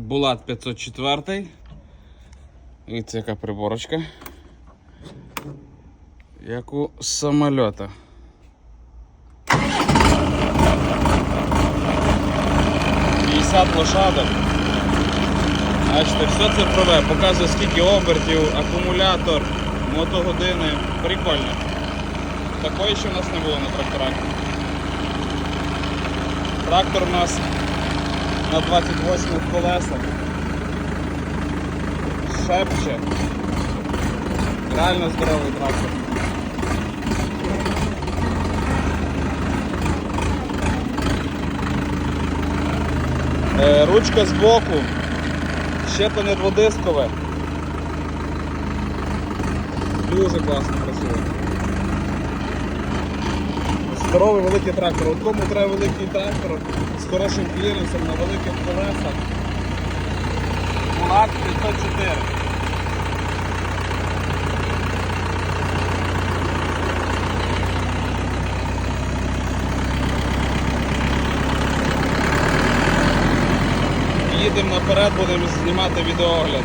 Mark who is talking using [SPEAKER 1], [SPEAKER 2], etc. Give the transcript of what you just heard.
[SPEAKER 1] Булат 504. Дивіться, яка приборочка. Як у самольота. Лошадок. Бачите, все цифрове, показує скільки обертів, акумулятор, мотогодини. Прикольно. Такої ще в нас не було на тракторах. Трактор у нас на 28 колесах. Шепче. Реально здоровий трактор. Е, Ручка збоку, щеплення дводискове. Дуже класно працює. Здоровий великий трактор. От кому треба великий трактор з хорошим кліренсом на великих колесах. Булат 504. Їдемо наперед, будемо знімати відеоогляд.